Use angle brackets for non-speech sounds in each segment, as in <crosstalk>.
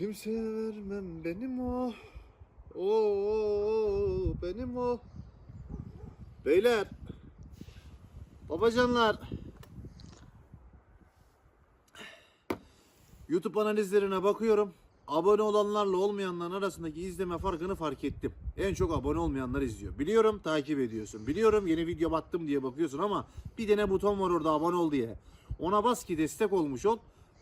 Kimseye vermem benim o. Oo benim o. Beyler. Babacanlar. YouTube analizlerine bakıyorum. Abone olanlarla olmayanların arasındaki izleme farkını fark ettim. En çok abone olmayanlar izliyor. Biliyorum takip ediyorsun. Biliyorum yeni video battım diye bakıyorsun ama bir tane buton var orada abone ol diye. Ona bas ki destek olmuş ol.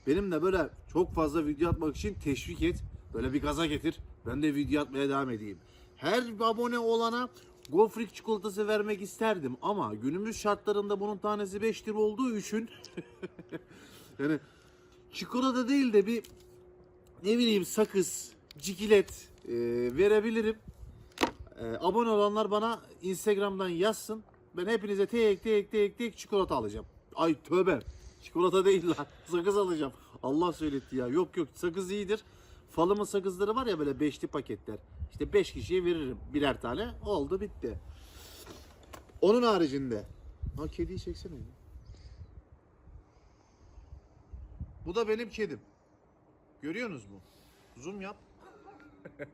Benim de böyle çok fazla video atmak için teşvik et. Böyle bir gaza getir. Ben de video atmaya devam edeyim. Her abone olana Gofrik çikolatası vermek isterdim ama günümüz şartlarında bunun tanesi 5 lira olduğu için <laughs> yani çikolata değil de bir ne bileyim sakız, cikilet e, verebilirim. E, abone olanlar bana Instagram'dan yazsın. Ben hepinize tek tek tek tek çikolata alacağım. Ay tövbe. Çikolata değil lan. <laughs> Sakız alacağım. Allah söyletti ya. Yok yok sakız iyidir. Falımın sakızları var ya böyle beşli paketler. İşte beş kişiye veririm birer tane. Oldu bitti. Onun haricinde. Ha kediyi çeksene. Bu da benim kedim. Görüyorsunuz mu? Zoom yap. <laughs>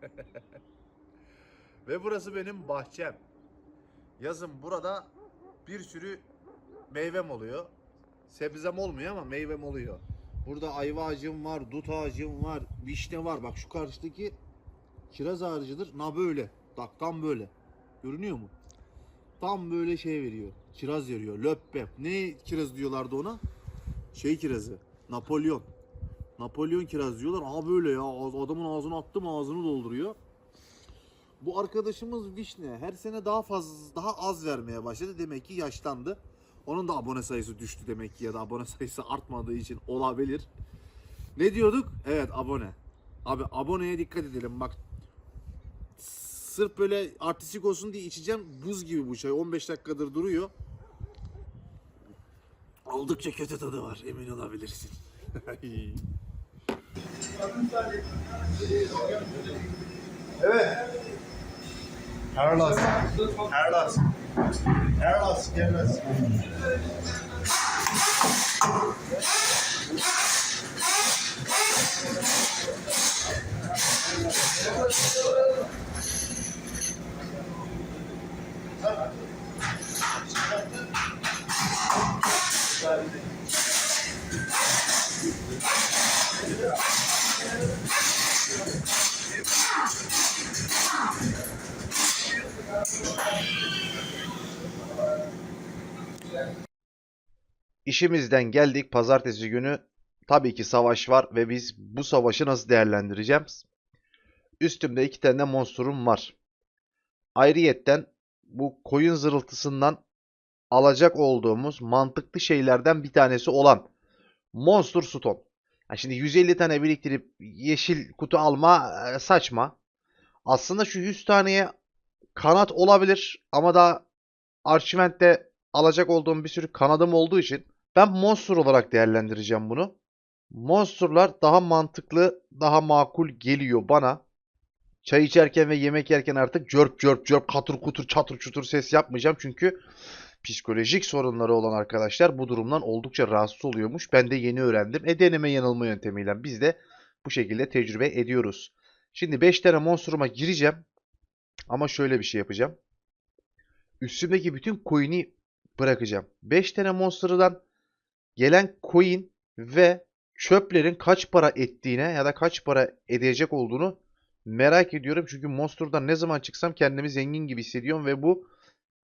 Ve burası benim bahçem. Yazın burada bir sürü meyvem oluyor. Sebzem olmuyor ama meyvem oluyor. Burada ayva ağacım var, dut ağacım var, vişne var. Bak şu karşıdaki kiraz ağacıdır. Na böyle. Bak tam böyle. Görünüyor mu? Tam böyle şey veriyor. Kiraz veriyor. Löppe. Ne kiraz diyorlardı ona? Şey kirazı. Napolyon. Napolyon kiraz diyorlar. Aa böyle ya adamın ağzına attım ağzını dolduruyor. Bu arkadaşımız Vişne her sene daha fazla daha az vermeye başladı. Demek ki yaşlandı. Onun da abone sayısı düştü demek ki ya da abone sayısı artmadığı için olabilir. Ne diyorduk? Evet abone. Abi aboneye dikkat edelim bak. Sırf böyle artistik olsun diye içeceğim buz gibi bu çay. 15 dakikadır duruyor. Oldukça kötü tadı var emin olabilirsin. Parallel stimulus. Thank you. İşimizden geldik pazartesi günü tabii ki savaş var ve biz bu savaşı nasıl değerlendireceğiz? Üstümde iki tane monstrum var. Ayrıyetten bu koyun zırıltısından alacak olduğumuz mantıklı şeylerden bir tanesi olan Monster Stone. Ha şimdi 150 tane biriktirip yeşil kutu alma e, saçma. Aslında şu 100 taneye kanat olabilir ama da Archivement'te alacak olduğum bir sürü kanadım olduğu için ben Monster olarak değerlendireceğim bunu. Monster'lar daha mantıklı, daha makul geliyor bana. Çay içerken ve yemek yerken artık cörp cörp cörp katır kutur çatır çutur ses yapmayacağım. Çünkü psikolojik sorunları olan arkadaşlar bu durumdan oldukça rahatsız oluyormuş. Ben de yeni öğrendim. E deneme yanılma yöntemiyle biz de bu şekilde tecrübe ediyoruz. Şimdi 5 tane Monster'ıma gireceğim. Ama şöyle bir şey yapacağım. Üstümdeki bütün coin'i bırakacağım. 5 tane Monster'dan gelen coin ve çöplerin kaç para ettiğine ya da kaç para edecek olduğunu merak ediyorum. Çünkü Monster'dan ne zaman çıksam kendimi zengin gibi hissediyorum ve bu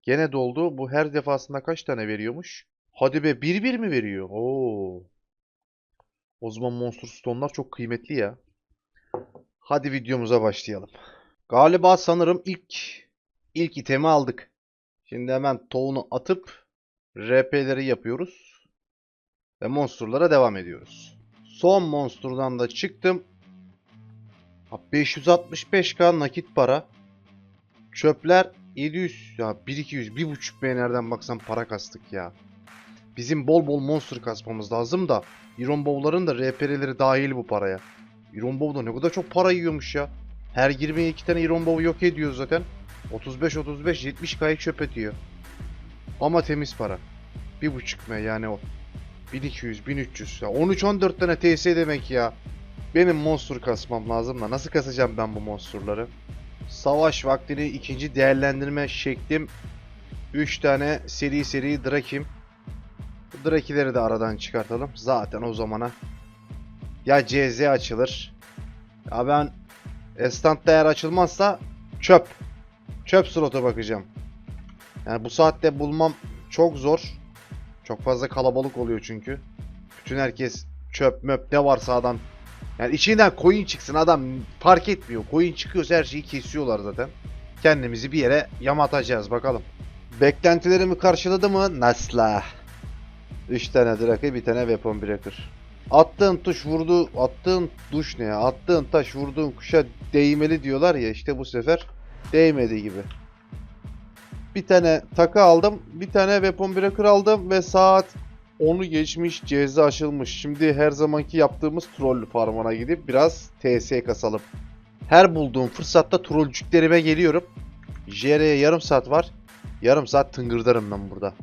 gene doldu. Bu her defasında kaç tane veriyormuş? Hadi be 1-1 mi veriyor? Oo. O zaman Monster Stone'lar çok kıymetli ya. Hadi videomuza başlayalım. Galiba sanırım ilk ilk itemi aldık. Şimdi hemen tohunu atıp RP'leri yapıyoruz. Ve monsterlara devam ediyoruz. Son monsterdan da çıktım. Ha, 565k nakit para. Çöpler 700 ya 1200 1.5 B nereden baksan para kastık ya. Bizim bol bol monster kasmamız lazım da Iron Bow'ların da RP'leri dahil bu paraya. Iron Bow da ne kadar çok para yiyormuş ya. Her 22 tane Iron Bow yok ediyor zaten. 35 35 70 kayı çöp ediyor. Ama temiz para. 1.5 M yani o. 1200 1300 ya 13 14 tane TS demek ya. Benim monster kasmam lazım da nasıl kasacağım ben bu monsterları? Savaş vaktini ikinci değerlendirme şeklim 3 tane seri seri Drakim. Drakileri de aradan çıkartalım. Zaten o zamana ya CZ açılır. Ya ben Estant değer açılmazsa çöp. Çöp slota bakacağım. Yani bu saatte bulmam çok zor. Çok fazla kalabalık oluyor çünkü. Bütün herkes çöp möp ne varsa adam yani içinden coin çıksın adam fark etmiyor. Coin çıkıyorsa her şeyi kesiyorlar zaten. Kendimizi bir yere yamatacağız bakalım. Beklentilerimi karşıladı mı? Nasla. 3 tane Drake bir tane Weapon Breaker. Attığın tuş vurdu, attığın duş ne ya? Attığın taş vurduğun kuşa değmeli diyorlar ya işte bu sefer değmedi gibi. Bir tane takı aldım, bir tane Weapon Breaker aldım ve saat onu geçmiş, ceza aşılmış. Şimdi her zamanki yaptığımız troll farmına gidip biraz TS kasalım. Her bulduğum fırsatta trollcüklerime geliyorum. JR'ye yarım saat var. Yarım saat tıngırdarım ben burada.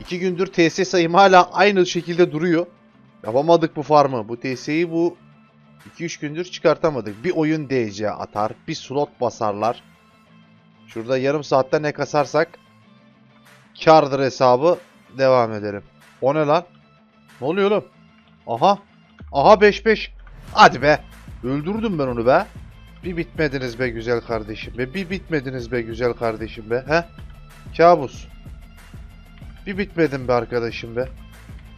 İki gündür TS sayım hala aynı şekilde duruyor. Yapamadık bu farmı. Bu TS'yi bu 2-3 gündür çıkartamadık. Bir oyun DC atar, bir slot basarlar. Şurada yarım saatte ne kasarsak kardır hesabı devam edelim. O ne lan? Ne oluyor oğlum? Aha. Aha 5-5. Hadi be. Öldürdüm ben onu be. Bir bitmediniz be güzel kardeşim be. Bir bitmediniz be güzel kardeşim be. He? Kabus. Bir bitmedin be arkadaşım be.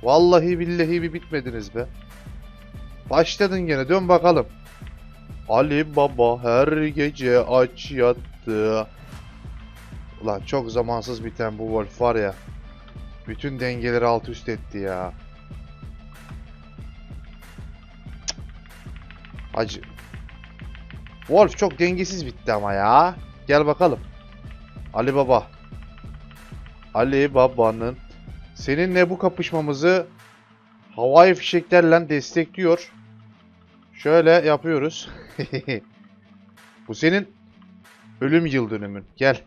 Vallahi billahi bir bitmediniz be. Başladın gene dön bakalım. Ali Baba her gece aç yattı. Ulan çok zamansız biten bu Wolf var ya. Bütün dengeleri alt üst etti ya. Acı. Wolf çok dengesiz bitti ama ya. Gel bakalım. Ali Baba. Ali Baba'nın seninle bu kapışmamızı havai fişeklerle destekliyor. Şöyle yapıyoruz. <laughs> bu senin ölüm yıl dönümün. Gel.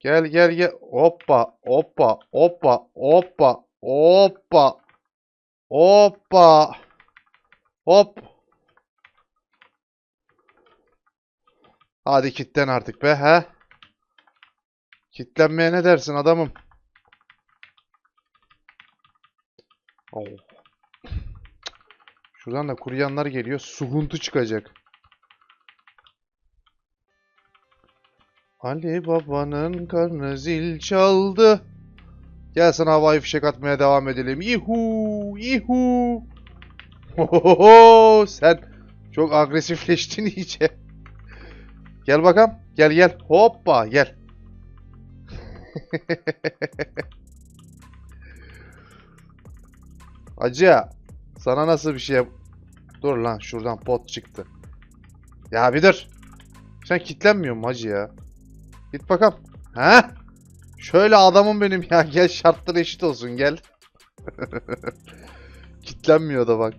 Gel gel gel. Hoppa hoppa hoppa hoppa hoppa. Hoppa. Hop. Hadi kitlen artık be he. Kitlenmeye ne dersin adamım? Oh. Şuradan da kuruyanlar geliyor. Suhuntu çıkacak. Ali babanın karnı zil çaldı. Gel sana havai fişek atmaya devam edelim. Yuhu! Yuhu! Hohoho! Sen çok agresifleştin iyice. Gel bakalım. Gel gel. Hoppa gel. <laughs> Acı. Sana nasıl bir şey. Dur lan şuradan pot çıktı. Ya bir dur. Sen kitlenmiyor musun hacı ya? Git bakalım. He? Şöyle adamım benim ya. Gel şartlar eşit olsun gel. <laughs> Kitlenmiyor da bak.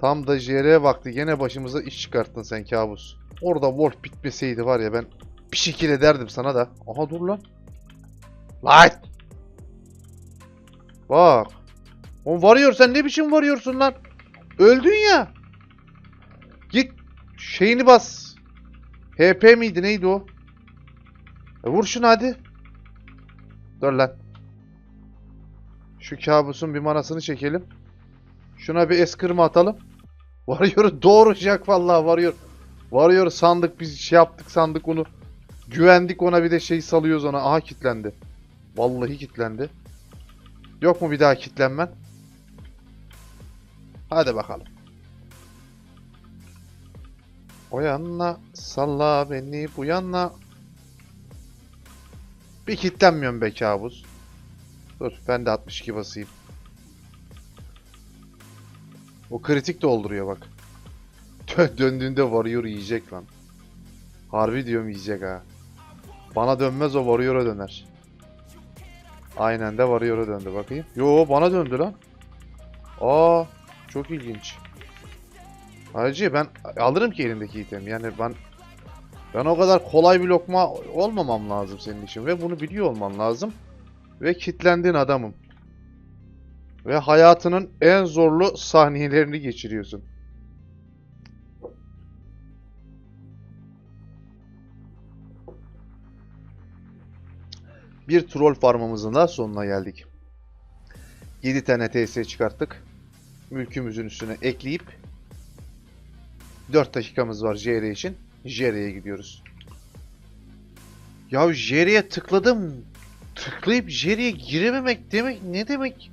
Tam da JR'ye baktı. Gene başımıza iş çıkarttın sen kabus. Orada Wolf bitmeseydi var ya ben bir şekilde derdim sana da. Aha dur lan. Lan. Bak. Oğlum varıyor sen ne biçim varıyorsun lan? Öldün ya. Git şeyini bas. HP miydi neydi o? E vur şunu hadi. Dur lan. Şu kabusun bir manasını çekelim. Şuna bir eskırma atalım. <laughs> Varıyor doğuracak vallahi varıyor. Varıyor sandık biz şey yaptık sandık onu. Güvendik ona bir de şey salıyoruz ona. Aha kilitlendi. Vallahi kilitlendi. Yok mu bir daha kilitlenmen? Hadi bakalım. O yanına salla beni bu yanına. Bir kilitlenmiyorum be kabus. Dur ben de 62 basayım. O kritik dolduruyor bak. Dö- Döndüğünde varıyor yiyecek lan. Harbi diyorum yiyecek ha. Bana dönmez o Warrior'a döner. Aynen de Warrior'a döndü bakayım. Yo bana döndü lan. Aa çok ilginç. Hacı ben alırım ki elimdeki item. Yani ben ben o kadar kolay bir lokma olmamam lazım senin için ve bunu biliyor olman lazım. Ve kitlendiğin adamım. Ve hayatının en zorlu saniyelerini geçiriyorsun. Bir troll farmımızın da sonuna geldik. 7 tane TS çıkarttık. Mülkümüzün üstüne ekleyip 4 dakikamız var JR için. JR'ye gidiyoruz. Ya JR'ye tıkladım. Tıklayıp JR'ye girememek demek ne demek?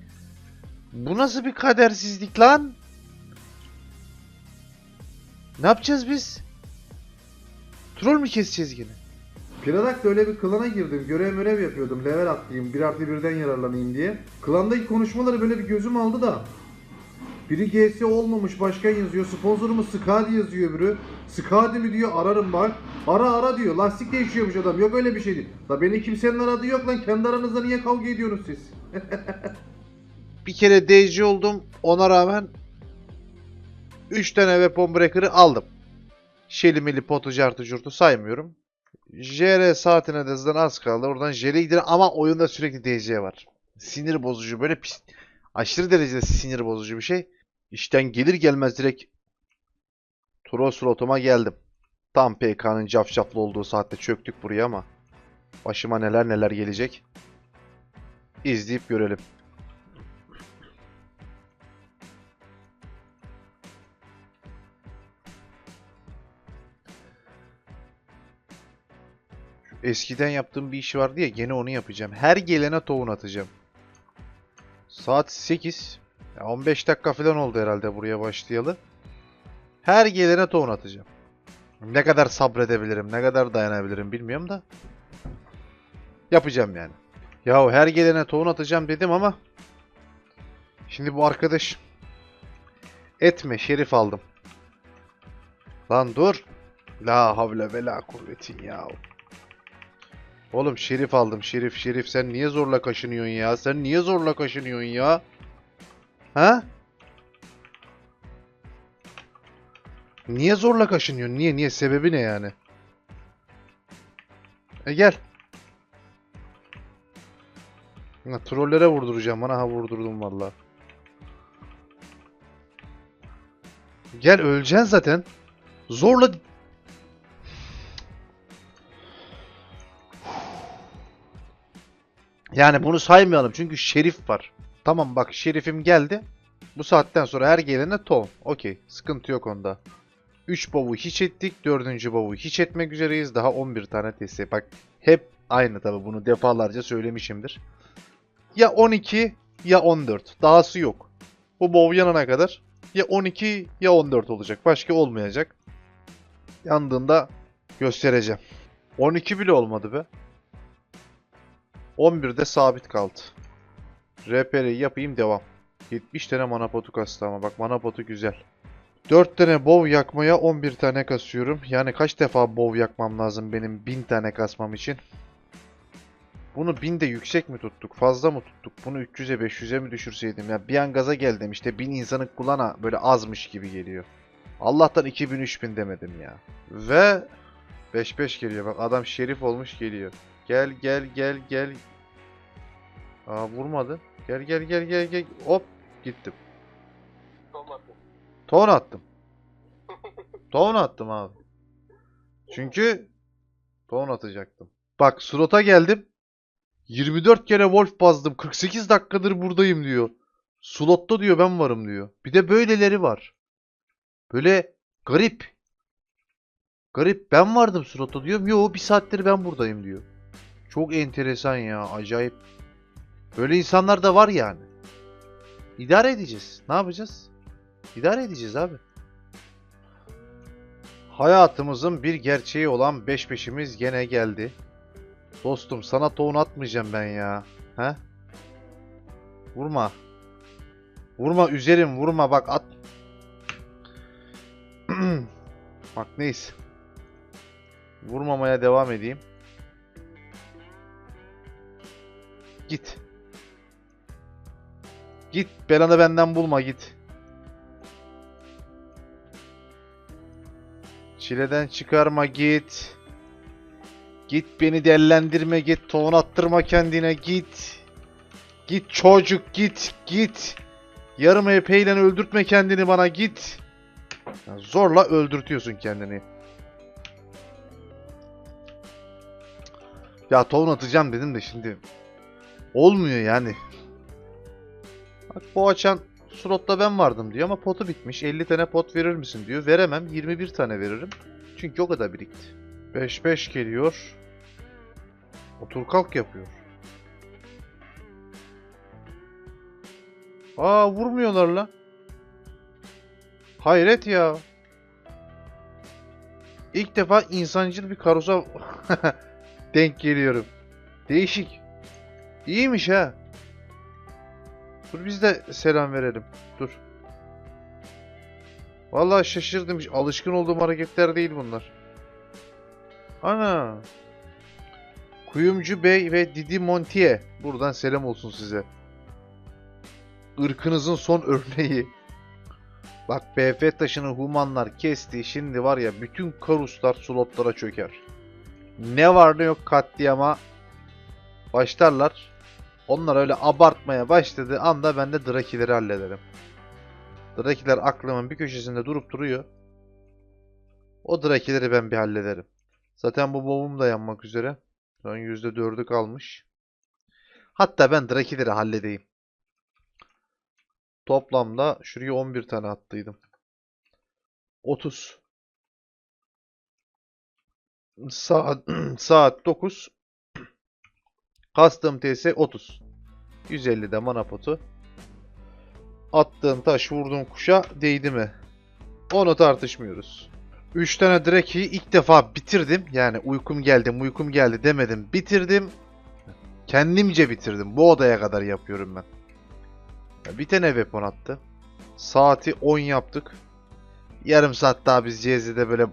Bu nasıl bir kadersizlik lan? Ne yapacağız biz? Troll mü keseceğiz yine? Piradak'ta öyle bir klana girdim. Görev mörev yapıyordum. Level atlayayım. Bir artı birden yararlanayım diye. Klandaki konuşmaları böyle bir gözüm aldı da. Biri GS olmamış başkan yazıyor. Sponsorumuz Skadi yazıyor öbürü. Skadi mi diyor ararım bak. Ara ara diyor. Lastik değişiyormuş adam. Yok öyle bir şey değil. La beni kimsenin aradığı yok lan. Kendi aranızda niye kavga ediyorsunuz siz? <laughs> Bir kere DJ oldum. Ona rağmen 3 tane weapon breaker'ı aldım. Şelimili potu cartı curtu saymıyorum. JR saatine de hızdan az kaldı. Oradan JR'ye gidelim ama oyunda sürekli DC var. Sinir bozucu böyle pis, aşırı derecede sinir bozucu bir şey. İşten gelir gelmez direkt Turo slotuma geldim. Tam PK'nın cafcaflı olduğu saatte çöktük buraya ama başıma neler neler gelecek. İzleyip görelim. Eskiden yaptığım bir iş vardı ya gene onu yapacağım. Her gelene tohum atacağım. Saat 8. Ya 15 dakika falan oldu herhalde buraya başlayalı. Her gelene tohum atacağım. Ne kadar sabredebilirim, ne kadar dayanabilirim bilmiyorum da. Yapacağım yani. Yahu her gelene tohum atacağım dedim ama Şimdi bu arkadaş etme şerif aldım. Lan dur. La havle ve la kuvvetin ya. Oğlum şerif aldım şerif şerif sen niye zorla kaşınıyorsun ya? Sen niye zorla kaşınıyorsun ya? Ha? Niye zorla kaşınıyorsun? Niye niye sebebi ne yani? E gel. Ha, trollere vurduracağım bana ha vurdurdum valla. Gel öleceksin zaten. Zorla Yani bunu saymayalım çünkü şerif var. Tamam bak şerifim geldi. Bu saatten sonra her gelene ton. Okey. Sıkıntı yok onda. 3 bovu hiç ettik. 4. bovu hiç etmek üzereyiz. Daha 11 tane testi. Bak hep aynı tabi bunu defalarca söylemişimdir. Ya 12 ya 14. Dahası yok. Bu bow yanana kadar ya 12 ya 14 olacak. Başka olmayacak. Yandığında göstereceğim. 12 bile olmadı be. 11'de sabit kaldı. RPR'yi yapayım devam. 70 tane mana potu kastı ama bak mana potu güzel. 4 tane bow yakmaya 11 tane kasıyorum. Yani kaç defa bow yakmam lazım benim 1000 tane kasmam için? Bunu 1000 de yüksek mi tuttuk? Fazla mı tuttuk? Bunu 300'e 500'e mi düşürseydim? Ya bir an gaza geldim işte 1000 insanın kulağına böyle azmış gibi geliyor. Allah'tan 2000-3000 demedim ya. Ve 5-5 geliyor. Bak adam şerif olmuş geliyor. Gel gel gel gel. Aa vurmadı. Gel gel gel gel gel. Hop gittim. Ton attım. Ton attım abi. Çünkü ton atacaktım. Bak slota geldim. 24 kere Wolf bazdım. 48 dakikadır buradayım diyor. Slotta diyor ben varım diyor. Bir de böyleleri var. Böyle garip. Garip ben vardım slotta diyorum. Yo bir saattir ben buradayım diyor. Çok enteresan ya. Acayip. Böyle insanlar da var yani. İdare edeceğiz. Ne yapacağız? İdare edeceğiz abi. Hayatımızın bir gerçeği olan beş peşimiz gene geldi. Dostum sana tohum atmayacağım ben ya. He? Vurma. Vurma üzerim vurma bak at. <clears throat> bak neyse. Vurmamaya devam edeyim. Git. Git belanı benden bulma git. Çileden çıkarma git. Git beni dellendirme git. Tohum attırma kendine git. Git çocuk git git. Yarım epeyle öldürtme kendini bana git. Zorla öldürtüyorsun kendini. Ya tohum atacağım dedim de şimdi. Olmuyor yani. Bak bu açan slotta ben vardım diyor ama potu bitmiş. 50 tane pot verir misin diyor. Veremem. 21 tane veririm. Çünkü o kadar birikti. 5-5 geliyor. Otur kalk yapıyor. Aa vurmuyorlar la. Hayret ya. İlk defa insancıl bir karusa <laughs> denk geliyorum. Değişik. İyiymiş ha. Dur biz de selam verelim. Dur. Vallahi şaşırdım. Alışkın olduğum hareketler değil bunlar. Ana. Kuyumcu Bey ve Didi Montier. Buradan selam olsun size. Irkınızın son örneği. Bak BF taşını humanlar kesti. Şimdi var ya bütün karuslar slotlara çöker. Ne var ne yok katliama başlarlar. Onlar öyle abartmaya başladığı anda ben de Drakileri hallederim. Drakiler aklımın bir köşesinde durup duruyor. O Drakileri ben bir hallederim. Zaten bu bobum da yanmak üzere. An %4'ü kalmış. Hatta ben Drakileri halledeyim. Toplamda şuraya 11 tane attıydım. 30. Saat, <clears throat> saat 9. Custom TS 30. 150 de mana potu. Attığım taş vurduğum kuşa değdi mi? Onu tartışmıyoruz. 3 tane Draki'yi ilk defa bitirdim. Yani uykum geldi, uykum geldi demedim. Bitirdim. Kendimce bitirdim. Bu odaya kadar yapıyorum ben. Bir tane weapon attı. Saati 10 yaptık. Yarım saat daha biz CZ'de böyle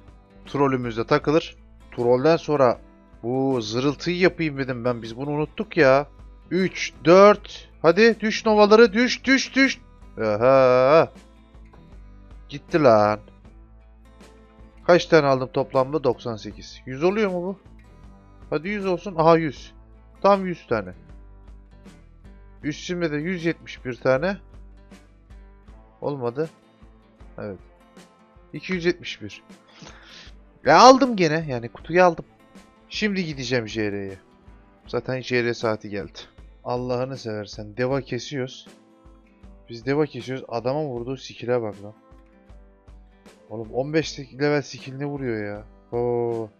trollümüzde takılır. Trollden sonra bu zırıltıyı yapayım dedim ben. Biz bunu unuttuk ya. 3, 4. Hadi düş novaları düş düş düş. Aha. Gitti lan. Kaç tane aldım toplamda? 98. 100 oluyor mu bu? Hadi 100 olsun. Aha 100. Tam 100 tane. Üstümde de 171 tane. Olmadı. Evet. 271. Ya aldım gene. Yani kutuyu aldım. Şimdi gideceğim JR'ye. Zaten JR saati geldi. Allah'ını seversen deva kesiyoruz. Biz deva kesiyoruz. Adama vurduğu skill'e bak lan. Oğlum 15 level skill ne vuruyor ya? Oo.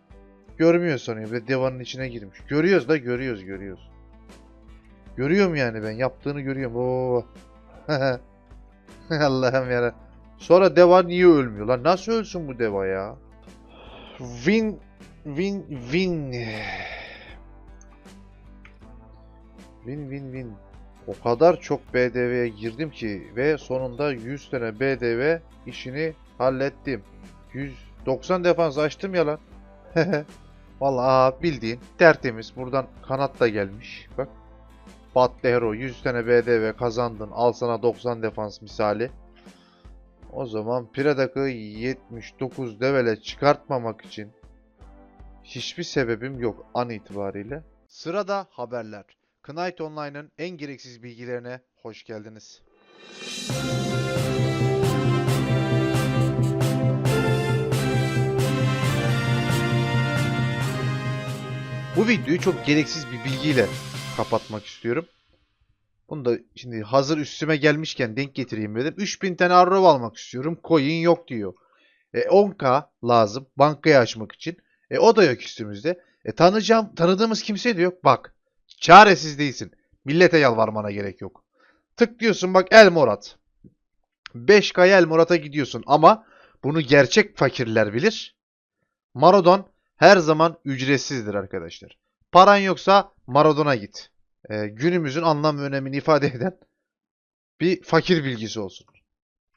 Görmüyor sanıyor. Ve devanın içine girmiş. Görüyoruz da görüyoruz görüyoruz. Görüyorum yani ben. Yaptığını görüyorum. Oo. <laughs> Allah'ım ya. Sonra deva niye ölmüyor lan? Nasıl ölsün bu deva ya? Win win win. Win win win. O kadar çok BDV'ye girdim ki ve sonunda 100 tane BDV işini hallettim. 190 defans açtım ya lan. <laughs> Vallahi bildiğin tertemiz. Buradan kanat da gelmiş. Bak. Batte Hero 100 tane BDV kazandın. Al sana 90 defans misali. O zaman Piradak'ı 79 devele çıkartmamak için hiçbir sebebim yok an itibariyle. Sırada haberler. Knight Online'ın en gereksiz bilgilerine hoş geldiniz. Bu videoyu çok gereksiz bir bilgiyle kapatmak istiyorum. Bunu da şimdi hazır üstüme gelmişken denk getireyim dedim. 3000 tane arrow almak istiyorum. Coin yok diyor. E 10k lazım bankayı açmak için. E o da yok üstümüzde. E tanıyacağım, tanıdığımız kimse de yok. Bak çaresiz değilsin. Millete yalvarmana gerek yok. Tıklıyorsun bak El Morat. 5k El Morat'a gidiyorsun ama bunu gerçek fakirler bilir. Marodon her zaman ücretsizdir arkadaşlar. Paran yoksa Marodon'a git. Ee, günümüzün anlam ve önemini ifade eden bir fakir bilgisi olsun.